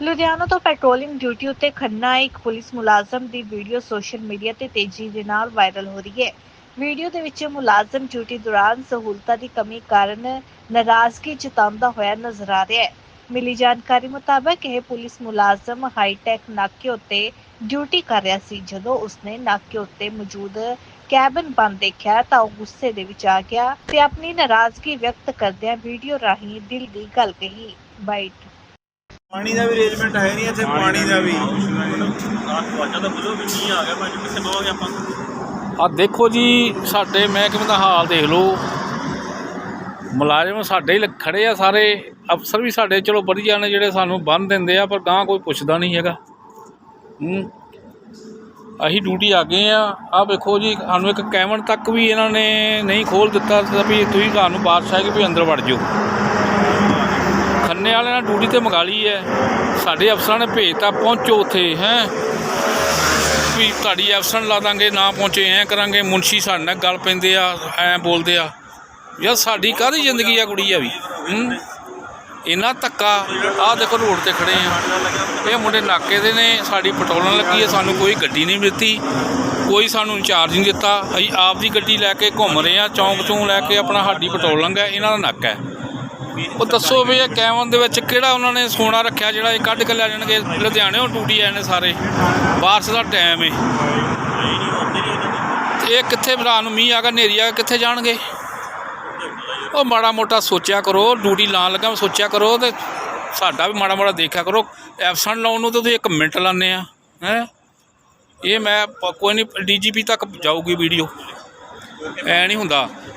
ਲੁਧਿਆਣਾ ਤੋਂ patrolling duty ਉੱਤੇ ਖੰਨਾ ਇੱਕ ਪੁਲਿਸ ਮੁਲਾਜ਼ਮ ਦੀ ਵੀਡੀਓ ਸੋਸ਼ਲ ਮੀਡੀਆ ਤੇ ਤੇਜ਼ੀ ਦੇ ਨਾਲ ਵਾਇਰਲ ਹੋ ਰਹੀ ਹੈ। ਵੀਡੀਓ ਦੇ ਵਿੱਚ ਮੁਲਾਜ਼ਮ ਡਿਊਟੀ ਦੌਰਾਨ ਸਹੂਲਤਾਂ ਦੀ ਕਮੀ ਕਾਰਨ ਨਾਰਾਜ਼ਗੀ ਜਤਾਉਂਦਾ ਹੋਇਆ ਨਜ਼ਰ ਆ ਰਿਹਾ ਹੈ। ਮਿਲੀ ਜਾਣਕਾਰੀ ਮੁਤਾਬਕ ਇਹ ਪੁਲਿਸ ਮੁਲਾਜ਼ਮ ਹਾਈਟੈਕ ਨਾਕੇ ਉੱਤੇ ਡਿਊਟੀ ਕਰ ਰਿਹਾ ਸੀ। ਜਦੋਂ ਉਸਨੇ ਨਾਕੇ ਉੱਤੇ ਮੌਜੂਦ ਕੈਬਨ ਬੰਦ ਦੇਖਿਆ ਤਾਂ ਉਹ ਗੁੱਸੇ ਦੇ ਵਿੱਚ ਆ ਗਿਆ ਤੇ ਆਪਣੀ ਨਾਰਾਜ਼ਗੀ ਵਿਅਕਤ ਕਰਦਿਆਂ ਵੀਡੀਓ ਰਾਹੀਂ ਦਿਲ ਦੀ ਗੱਲ ਕਹੀ। ਬਾਈਟ ਪਾਣੀ ਦਾ ਵੀ ਅਰੇਂਜਮੈਂਟ ਹੈ ਨਹੀਂ ਇੱਥੇ ਪਾਣੀ ਦਾ ਵੀ ਦਰਵਾਜ਼ਾ ਤਾਂ ਖੁੱਲੋ ਵੀ ਨਹੀਂ ਆ ਗਿਆ ਭਾਜੀ ਕਿੱਥੇ ਬਵਾਂਗੇ ਆਪਾਂ? ਆ ਦੇਖੋ ਜੀ ਸਾਡੇ ਮਹਿਕਮੇ ਦਾ ਹਾਲ ਦੇਖ ਲਓ। ਮੁਲਾਜ਼ਮ ਸਾਡੇ ਹੀ ਲ- ਖੜੇ ਆ ਸਾਰੇ। ਅਫਸਰ ਵੀ ਸਾਡੇ ਚਲੋ ਵਧੀਆ ਨੇ ਜਿਹੜੇ ਸਾਨੂੰ ਬੰਨ ਦਿੰਦੇ ਆ ਪਰ ਗਾਂ ਕੋਈ ਪੁੱਛਦਾ ਨਹੀਂ ਹੈਗਾ। ਹੂੰ। ਅਸੀਂ ਡਿਊਟੀ ਆ ਗਏ ਆ। ਆ ਵੇਖੋ ਜੀ ਸਾਨੂੰ ਇੱਕ ਕੈਮਨ ਤੱਕ ਵੀ ਇਹਨਾਂ ਨੇ ਨਹੀਂ ਖੋਲ ਦਿੱਤਾ ਤਾਂ ਵੀ ਤੁਸੀਂ ਤੁਹਾਨੂੰ ਬਾਰਿਸ਼ ਆ ਗਈ ਵੀ ਅੰਦਰ ਵੜ ਜਾਓ। ਖੰਨੇ ਵਾਲਿਆਂ ਨੇ ਡਿਊਟੀ ਤੇ ਮੰਗਾ ਲਈ ਹੈ। ਸਾਡੇ ਅਫਸਰਾਂ ਨੇ ਭੇਜਤਾ ਪਹੁੰਚੋ ਉੱਥੇ, ਹੈ। ਵੀ ਤੁਹਾਡੀ ਐਬਸੈਂਟ ਲਾ ਦਾਂਗੇ, ਨਾ ਪਹੁੰਚੇ, ਐ ਕਰਾਂਗੇ। ਮੁਨਸ਼ੀ ਸਾਡੇ ਨਾਲ ਗੱਲ ਪੈਂਦੇ ਆ, ਐ ਬੋਲਦੇ ਆ। ਯਾਰ ਸਾਡੀ ਕਾਹਦੀ ਜ਼ਿੰਦਗੀ ਆ ਕੁੜੀ ਆ ਵੀ? ਇਹਨਾਂ ਧੱਕਾ। ਆਹ ਦੇਖੋ ਰੋਡ ਤੇ ਖੜੇ ਆ। ਇਹ ਮੁੰਡੇ ਨਾਕੇ ਦੇ ਨੇ, ਸਾਡੀ ਪਟੋਲਣ ਲੱਗੀ ਹੈ ਸਾਨੂੰ ਕੋਈ ਗੱਡੀ ਨਹੀਂ ਦਿੱਤੀ। ਕੋਈ ਸਾਨੂੰ ਇੰਚਾਰਜ ਨਹੀਂ ਦਿੱਤਾ। ਅਸੀਂ ਆਪ ਦੀ ਗੱਡੀ ਲੈ ਕੇ ਘੁੰਮ ਰਹੇ ਆ ਚੌਂਕ ਚੋਂ ਲੈ ਕੇ ਆਪਣਾ ਸਾਡੀ ਪਟੋਲਣ ਹੈ ਇਹਨਾਂ ਦਾ ਨੱਕ ਹੈ। ਉਹ ਦੱਸੋ ਵੀ ਇਹ ਕੈਮਨ ਦੇ ਵਿੱਚ ਕਿਹੜਾ ਉਹਨਾਂ ਨੇ ਸੋਨਾ ਰੱਖਿਆ ਜਿਹੜਾ ਇਹ ਕੱਢ ਕੇ ਲੈ ਜਾਣਗੇ? ਲੁਧਿਆਣੇੋਂ ਟੂਟੀ ਆਏ ਨੇ ਸਾਰੇ। ਬਾਰਸ਼ ਦਾ ਟਾਈਮ ਏ। ਤੇ ਇਹ ਕਿੱਥੇ ਰਾਤ ਨੂੰ ਮੀਂਹ ਆ ਗਿਆ, ਹਨੇਰੀ ਆ ਗਿਆ, ਕਿੱਥੇ ਜਾਣਗੇ? ਉਹ ਮਾੜਾ ਮੋਟਾ ਸੋਚਿਆ ਕਰੋ, ਡਿਊਟੀ ਲਾਉਣ ਲੱਗਾ ਸੋਚਿਆ ਕਰੋ ਤੇ ਸਾਡਾ ਵੀ ਮਾੜਾ ਮੋਟਾ ਦੇਖਿਆ ਕਰੋ। ਐਬਸੈਂਟ ਲਾਉਣ ਨੂੰ ਤਾਂ ਤੁਸੀਂ 1 ਮਿੰਟ ਲਾਉਂਦੇ ਆ, ਹੈ? ਇਹ ਮੈਂ ਕੋਈ ਨਹੀਂ ਡੀਜੀਪੀ ਤੱਕ ਜਾਊਗੀ ਵੀਡੀਓ। ਐ ਨਹੀਂ ਹੁੰਦਾ।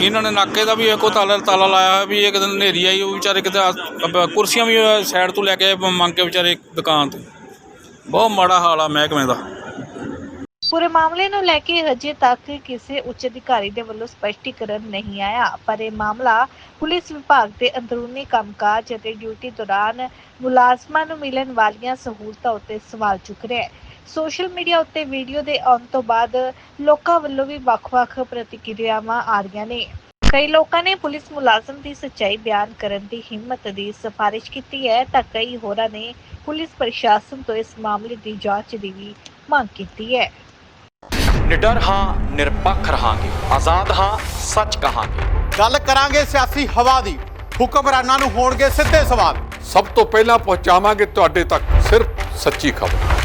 ਇਹਨਾਂ ਨੇ ਨਾਕੇ ਦਾ ਵੀ ਇੱਕੋ ਤਾਲਾ ਤਾਲਾ ਲਾਇਆ ਹੋਇਆ ਵੀ ਇੱਕ ਦਿਨ ਹਨੇਰੀ ਆਈ, ਉਹ ਵਿਚਾਰੇ ਕਿਤੇ ਆ- ਕੁਰਸੀਆਂ ਵੀ ਸਾਈਡ ਤੋਂ ਲੈ ਕੇ ਮੰਗ ਕੇ ਵਿਚਾਰੇ ਦੁਕਾਨ ਤੋਂ। ਬਹੁਤ ਮਾੜਾ ਹਾਲ ਆ ਮਹਿਕਮੇ ਦਾ। ਪੂਰੇ ਮਾਮਲੇ ਨੂੰ ਲੈ ਕੇ ਹਜੇ ਤੱਕ ਕਿਸੇ ਉੱਚ ਅਧਿਕਾਰੀ ਦੇ ਵੱਲੋਂ ਸਪਸ਼ਟੀਕਰਨ ਨਹੀਂ ਆਇਆ, ਪਰ ਇਹ ਮਾਮਲਾ ਪੁਲਿਸ ਵਿਭਾਗ ਦੇ ਅੰਦਰੂਨੀ ਕੰਮਕਾਜ ਅਤੇ ਡਿਊਟੀ ਦੌਰਾਨ ਮੁਲਾਜ਼ਮਾਂ ਨੂੰ ਮਿਲਣ ਵਾਲੀਆਂ ਸਹੂਲਤਾਂ ਉੱਤੇ ਸਵਾਲ ਚੁੱਕ ਰਿਹਾ ਹੈ। ਸੋਸ਼ਲ ਮੀਡੀਆ ਉੱਤੇ ਵੀਡੀਓ ਦੇ ਆਉਣ ਤੋਂ ਬਾਅਦ ਲੋਕਾਂ ਵੱਲੋਂ ਵੀ ਵੱਖ-ਵੱਖ ਪ੍ਰਤੀਕਿਰਿਆਵਾਂ ਆ ਰਹੀਆਂ ਨੇ। ਕਈ ਲੋਕਾਂ ਨੇ ਪੁਲਿਸ ਮੁਲਾਜ਼ਮ ਦੀ ਸੱਚਾਈ ਬਿਆਨ ਕਰਨ ਦੀ ਹਿੰਮਤ ਦੀ ਸਿਫਾਰਿਸ਼ ਕੀਤੀ ਹੈ ਤਾਂ ਕਈ ਹੋਰਾਂ ਨੇ ਪੁਲਿਸ ਪ੍ਰਸ਼ਾਸਨ ਤੋਂ ਇਸ ਮਾਮਲੇ ਦੀ ਜਾਂਚ ਦੀ ਵੀ ਮੰਗ ਕੀਤੀ ਹੈ। ਨਿਡਰ ਹਾਂ ਨਿਰਪੱਖ ਰਹਾਂਗੇ। ਆਜ਼ਾਦ ਹਾਂ ਸੱਚ ਕਹਾਂਗੇ। ਗੱਲ ਕਰਾਂਗੇ ਸਿਆਸੀ ਹਵਾ ਦੀ। ਹੁਕਮਰਾਨਾਂ ਨੂੰ ਹੋਣਗੇ ਸਿੱਧੇ ਸਵਾਲ। ਸਭ ਤੋਂ ਪਹਿਲਾਂ ਪਹੁੰਚਾਵਾਂਗੇ ਤੁਹਾਡੇ ਤੱਕ ਸਿਰਫ ਸੱਚੀ ਖਬਰ।